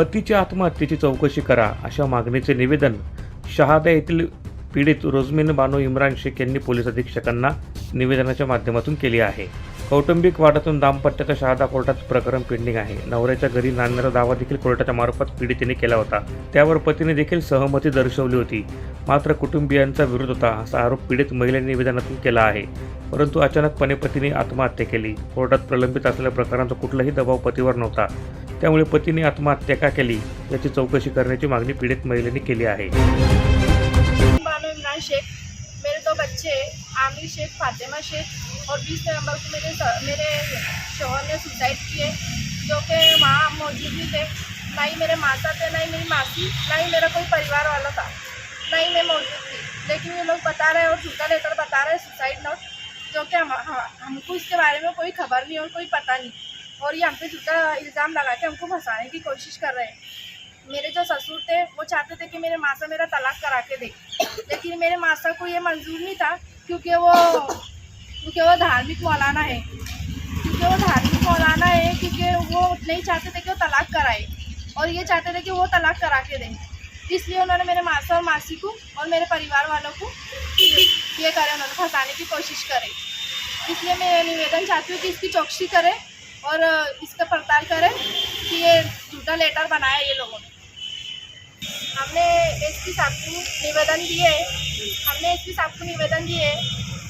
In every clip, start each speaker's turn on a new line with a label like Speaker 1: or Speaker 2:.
Speaker 1: पतीच्या आत्महत्येची चौकशी करा अशा मागणीचे निवेदन शहादा येथील पीडित रोजमीन बानो इम्रान शेख यांनी पोलीस अधीक्षकांना निवेदनाच्या माध्यमातून केली आहे. कौटुंबिक वादातून दाम्पत्याच्या शहादा कोर्टात प्रकरण पेंडिंग आहे? नवऱ्याच्या घरी नांदणारा दावा देखील कोर्टाच्या मार्फत पीडितेने केला होता. त्यावर पतीने देखील सहमती दर्शवली होती. मात्र कुटुंबियांचा विरोध होता असा आरोप पीडित महिलेने निवेदनातून केला आहे. परंतु अचानकपणे पतीने आत्महत्या केली. कोर्टात प्रलंबित असलेल्या प्रकरणाचा कुठलाही दबाव पतीवर नव्हता. त्यामुळे पतीने आत्महत्या का केली याची चौकशी करण्याची मागणी पीडित महिलेने केली आहे.
Speaker 2: शेख. मेरे दो बच्चे आमिर शेख फातिमा शेख. और 20 नवंबर को मेरे मेरे शोहर ने सुसाइड किए जो कि वहाँ मौजूद नहीं थे। ना ही मेरे माता थे ना ही मेरी मासी ना ही मेरा कोई परिवार वाला था ना ही मैं मौजूद थी। लेकिन ये लोग बता रहे हैं और झूठा लेटर बता रहे हैं सुसाइड नोट जो कि हम, हम हमको इसके बारे में कोई खबर नहीं और कोई पता नहीं। और ये हम पे झूठा इल्ज़ाम लगा के हमको फंसाने की कोशिश कर रहे हैं। मेरे जो ससुर थे वो चाहते थे कि मेरे माँ से मेरा तलाक करा के दे। लेकिन मेरे मासा को ये मंजूर नहीं था क्योंकि वो क्योंकि वो धार्मिक मौलाना है। क्योंकि वो धार्मिक मौलाना है, क्योंकि वो नहीं चाहते थे कि वो तलाक कराए। और ये चाहते थे कि वो तलाक करा के दें। इसलिए उन्होंने मेरे मासा और मासी को और मेरे परिवार वालों को ये करें, उन्होंने फंसाने की कोशिश करे। इसलिए मैं निवेदन चाहती हूँ कि इसकी चौकसी करें और इसका पड़ताल करें कि ये झूठा लेटर बनाया ये लोगों ने। हमने एस पी साहब को निवेदन दिए हमने एस पी साहब को निवेदन दिए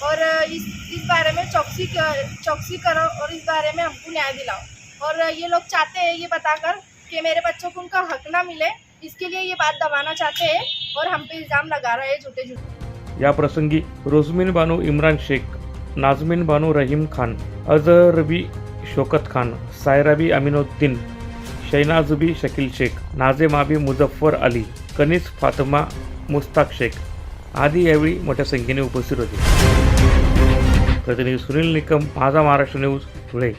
Speaker 2: और इस इस बारे में चौकसी चौकसी करो और इस बारे में हमको न्याय दिलाओ। और ये लोग चाहते हैं ये बताकर कि मेरे बच्चों को उनका हक ना मिले इसके लिए ये बात दबाना चाहते हैं और हम पे इल्ज़ाम लगा रहे हैं झूठे झूठे।
Speaker 1: या प्रसंगी रोजमिन बानो इमरान शेख नाजमीन बानो रहीम खान अजहरबी शोकत खान सायराबी अमिनुद्दीन शैनाजबी शकील शेख नाझेमाबी मुझफ्फर अली कनिस फातमा मुस्ताक शेख आदी यावेळी मोठ्या संख्येने उपस्थित होते. प्रतिनिधी सुनील निकम माझा महाराष्ट्र न्यूज धुळे.